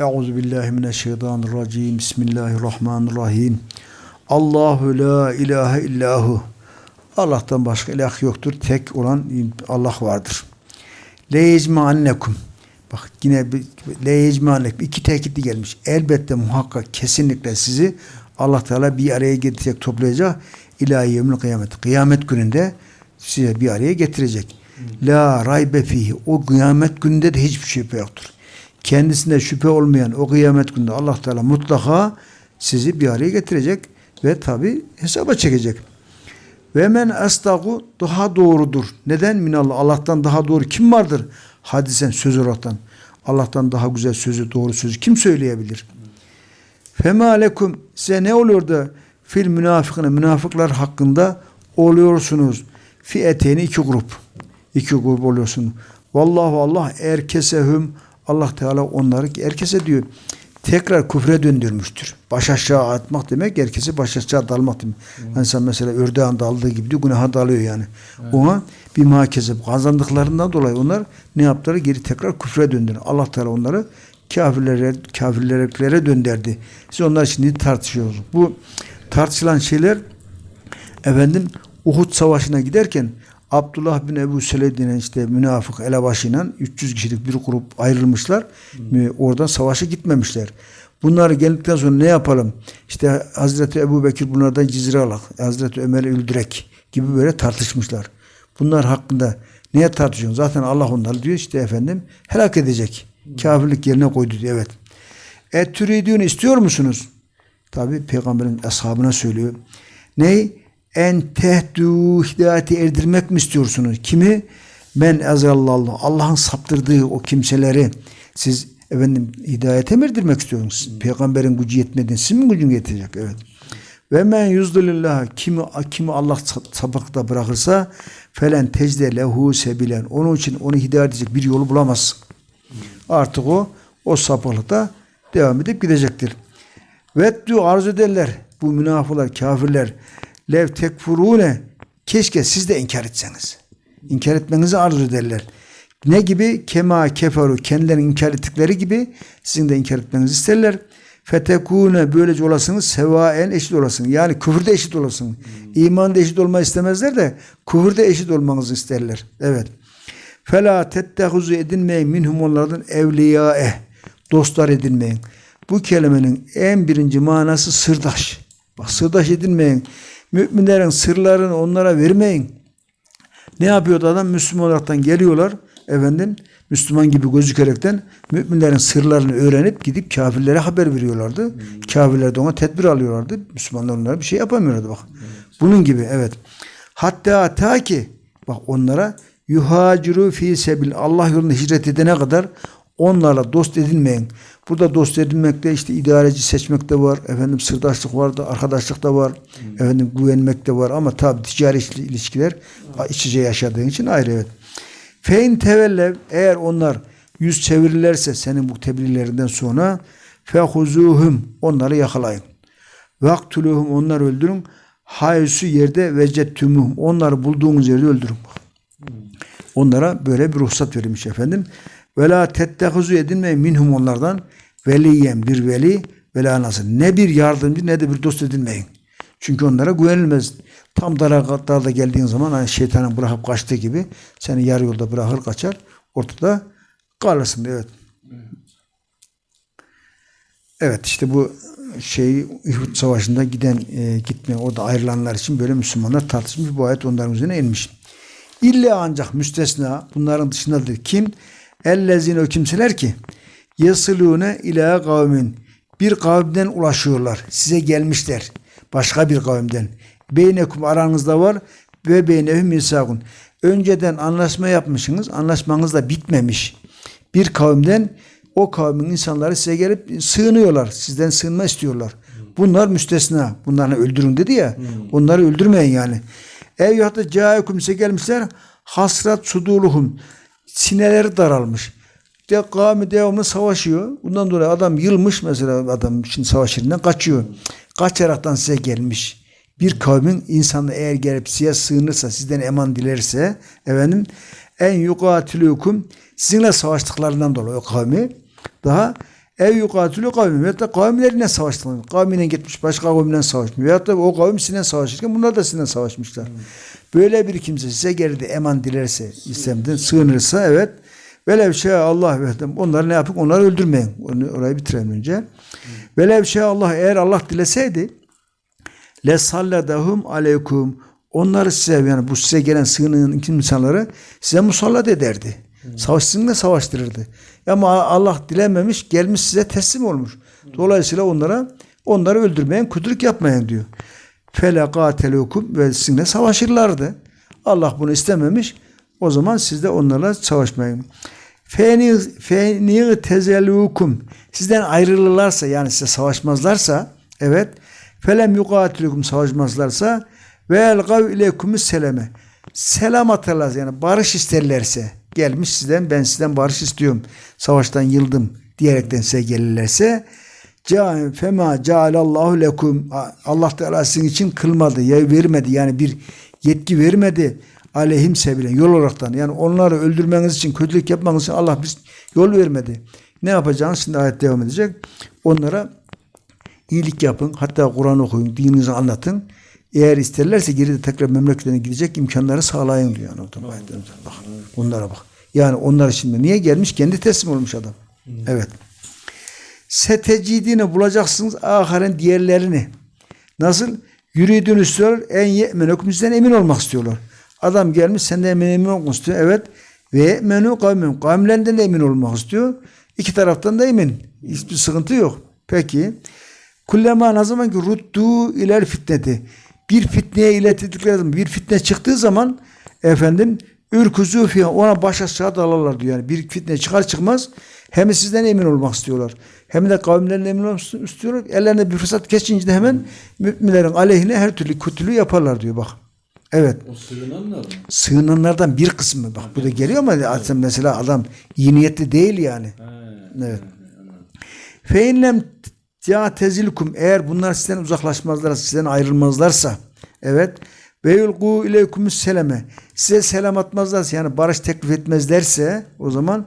Euzu billahi mineşşeytanirracim. Bismillahirrahmanirrahim. Allahu la ilahe illahu. Allah'tan başka ilah yoktur. Tek olan Allah vardır. Le yecme annekum. Bak yine le yecme annekum. İki tekitli gelmiş. Elbette muhakkak kesinlikle sizi Allah Teala bir araya getirecek, toplayacak. İlahi yevmül kıyamet. Kıyamet gününde size bir araya getirecek. La raybe fihi. O kıyamet gününde de hiçbir şüphe yoktur. Kendisinde şüphe olmayan o kıyamet gününde Allah Teala mutlaka sizi bir araya getirecek ve tabi hesaba çekecek. Ve men estagu daha doğrudur. Neden? Minallah. Allah'tan daha doğru kim vardır? Hadisen söz olaraktan. Allah'tan daha güzel sözü, doğru sözü kim söyleyebilir? Fema lekum size ne oluyor da fil münafıkına münafıklar hakkında oluyorsunuz. Fiyeteni iki grup. İki grup oluyorsun. Vallahu Allah erkesehum Allah Teala onları herkese diyor tekrar küfre döndürmüştür. Baş aşağı atmak demek herkesi baş aşağı dalmak demek. Hmm. İnsan mesela ördeğin daldığı gibi de günaha dalıyor yani. Evet. Ona bir mahkeze kazandıklarından dolayı onlar ne yaptılar? Geri tekrar küfre döndüler. Allah Teala onları kafirlere, kafirlere dönderdi. Siz onlar şimdi tartışıyoruz. Bu tartışılan şeyler efendim Uhud Savaşı'na giderken Abdullah bin Ebu Sele denen işte münafık elebaşıyla 300 kişilik bir grup ayrılmışlar. Hmm. Oradan savaşa gitmemişler. Bunlar geldikten sonra ne yapalım? İşte Hazreti Ebu Bekir bunlardan cizre alak. Hazreti Ömer'i öldürek gibi böyle tartışmışlar. Bunlar hakkında niye tartışıyorsun? Zaten Allah onları diyor işte efendim helak edecek. Kafirlik yerine koydu diyor. Evet. Et türüdüğünü istiyor musunuz? Tabi peygamberin ashabına söylüyor. Ney? En tehdu hidayeti erdirmek mi istiyorsunuz? Kimi? Ben ezallallahu. Allah'ın saptırdığı o kimseleri siz efendim hidayete mi erdirmek istiyorsunuz? Peygamberin gücü yetmediğini siz mi gücün yetecek? Evet. Ve men yuzdulillah kimi kimi Allah sapıkta bırakırsa felen tecde lehu sebilen onun için onu hidayet edecek bir yolu bulamazsın. Artık o o sapıklıkta devam edip gidecektir. Veddu arzu ederler bu münafıklar, kafirler lev tekfurune keşke siz de inkar etseniz. İnkar etmenizi arzu ederler. Ne gibi? Kema keferu kendilerini inkar ettikleri gibi sizin de inkar etmenizi isterler. Fetekune böylece olasınız sevaen eşit olasın. Yani küfürde eşit olasın. Hmm. İmanda eşit olmayı istemezler de küfürde eşit olmanızı isterler. Evet. Fela tettehuzu edinmeyin minhum onlardan evliyae dostlar edinmeyin. Bu kelimenin en birinci manası sırdaş. Bak sırdaş edinmeyin. Müminlerin sırlarını onlara vermeyin. Ne yapıyordu adam? Müslüman olaraktan geliyorlar. Efendim Müslüman gibi gözükerekten müminlerin sırlarını öğrenip gidip kafirlere haber veriyorlardı. Hmm. Kafirler de ona tedbir alıyorlardı. Müslümanlar onlara bir şey yapamıyorlardı bak. Evet. Bunun gibi evet. Hatta ta ki bak onlara yuhaciru fi sebil Allah yolunda hicret edene kadar onlarla dost edinmeyin. Burada dost edinmekte işte idareci seçmek de var. Efendim sırdaşlık var da arkadaşlık da var. Hmm. Efendim güvenmek de var ama tabi ticari ilişkiler hmm. iç içe yaşadığın için ayrı evet. Fein tevellev eğer onlar yüz çevirirlerse senin bu tebliğlerinden sonra fehuzuhum onları yakalayın. Vaktuluhum onları öldürün. Haysu yerde vecettumuhum onları bulduğunuz yerde öldürün. Hmm. Onlara böyle bir ruhsat verilmiş efendim. Ve la tettehuzu edinmeyin minhum onlardan veliyen bir veli ve la nasıl. Ne bir yardımcı ne de bir dost edinmeyin. Çünkü onlara güvenilmez. Tam darada geldiğin zaman hani şeytanın bırakıp kaçtığı gibi seni yarı yolda bırakır kaçar. Ortada kalırsın. Evet. Evet işte bu şey Uhud Savaşı'nda giden e, gitme orada ayrılanlar için böyle Müslümanlar tartışmış bu ayet onların üzerine inmiş. İlla ancak müstesna bunların dışındadır. Kim? Ellezine o kimseler ki yasılune ila kavmin bir kavimden ulaşıyorlar. Size gelmişler. Başka bir kavimden. Beynekum aranızda var ve beynehum misakun. Önceden anlaşma yapmışsınız. Anlaşmanız da bitmemiş. Bir kavimden o kavmin insanları size gelip sığınıyorlar. Sizden sığınma istiyorlar. Bunlar müstesna. Bunları öldürün dedi ya. Onları öldürmeyin yani. Ev yahda caikum size gelmişler. Hasrat suduluhum sineleri daralmış. De kavmi devamlı savaşıyor. Bundan dolayı adam yılmış mesela adam için savaş yerinden kaçıyor. Kaçaraktan size gelmiş. Bir kavmin insanı eğer gelip size sığınırsa, sizden eman dilerse efendim en yukatilükum sizinle savaştıklarından dolayı o kavmi daha Ev yukatülü kavmi veyahut da kavimlerine savaştılar. Kavmine gitmiş başka kavimle savaşmış. Veyahut da o kavim sizinle savaşırken bunlar da sizinle savaşmışlar. Böyle bir kimse size geride eman dilerse, istemden sığınırsa evet. Velev şey Allah ve onları ne yapın? Onları öldürmeyin. Onu, orayı bitirelim önce. Velev şey Allah eğer Allah dileseydi le salladahum aleykum onları size yani bu size gelen sığının insanları size musallat ederdi. Savaş sizinle savaştırırdı. Ama Allah dilememiş gelmiş size teslim olmuş. Dolayısıyla onlara onları öldürmeyin, kötülük yapmayın diyor. Fele katelukum ve sizinle savaşırlardı. Allah bunu istememiş. O zaman siz de onlarla savaşmayın. Feni tezelukum sizden ayrılırlarsa yani size savaşmazlarsa evet felem yukatilukum savaşmazlarsa ve elgav ileykumus seleme selam atarlar yani barış isterlerse gelmiş sizden ben sizden barış istiyorum savaştan yıldım diyerekten size gelirlerse fema cealallahu lekum Allah Teala sizin için kılmadı, ya vermedi yani bir yetki vermedi aleyhim sebilen yol olaraktan yani onları öldürmeniz için kötülük yapmanız için Allah biz yol vermedi. Ne yapacağınız şimdi ayet devam edecek. Onlara iyilik yapın. Hatta Kur'an okuyun. Dininizi anlatın. Eğer isterlerse geri de tekrar memleketlerine gidecek imkanları sağlayın diyor. Yani orada ayetlerimize. Bak. Onlara bak. Yani onlar şimdi niye gelmiş? Kendi teslim olmuş adam. Evet. Setecidini bulacaksınız aharen diğerlerini. Nasıl? Yürüdüğünü istiyorlar. En sizden emin olmak istiyorlar. Adam gelmiş senden emin, emin olmak istiyor. Evet. Ve menü kavmim. Kavimlerinden de emin olmak istiyor. İki taraftan da emin. Hiçbir sıkıntı yok. Peki. Kullema ne zaman ki ruddu iler fitneti. Bir fitneye iletildikleri zaman bir fitne çıktığı zaman efendim ürküzü fiye ona baş aşağı dalarlar diyor. Yani bir fitne çıkar çıkmaz hem sizden emin olmak istiyorlar. Hem de kavimlerine emin olmak istiyorlar. Ellerine bir fırsat geçince de hemen müminlerin aleyhine her türlü kötülüğü yaparlar diyor bak. Evet. O sığınanlar mı? Sığınanlardan bir kısmı bak bu da geliyor ama mesela adam iyi niyetli değil yani. He. Evet. Fe inlem ya tezilkum eğer bunlar sizden uzaklaşmazlarsa, sizden ayrılmazlarsa evet ve yulgu ileykumus seleme size selam atmazlarsa yani barış teklif etmezlerse o zaman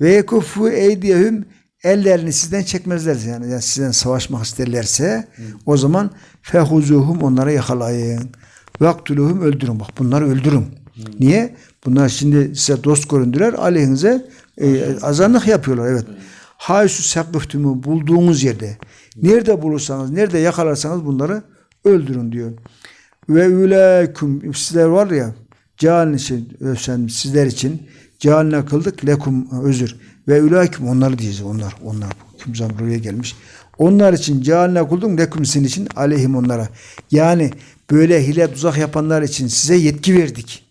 ve yekufu eydiyehum ellerini sizden çekmezlerse yani, yani sizden savaşmak isterlerse o zaman fehuzuhum onlara yakalayın. Vaktuluhum öldürün. Bak bunları öldürün. Niye? Bunlar şimdi size dost göründüler. Aleyhinize e, azanlık yapıyorlar. Evet. Haysu sakıftümü bulduğunuz yerde. Nerede bulursanız, nerede yakalarsanız bunları öldürün diyor. Ve üleküm sizler var ya cealin için sen sizler için cealine kıldık lekum özür. Ve üleküm onları diyeceğiz onlar onlar. Zaman buraya gelmiş. Onlar için cealine kıldım lekum sizin için aleyhim onlara. Yani böyle hile tuzak yapanlar için size yetki verdik.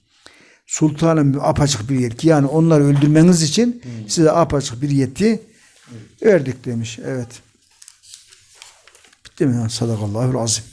Sultanın apaçık bir yetki. Yani onları öldürmeniz için size apaçık bir yetki verdik demiş evet. Bitti mi sadakallahu azim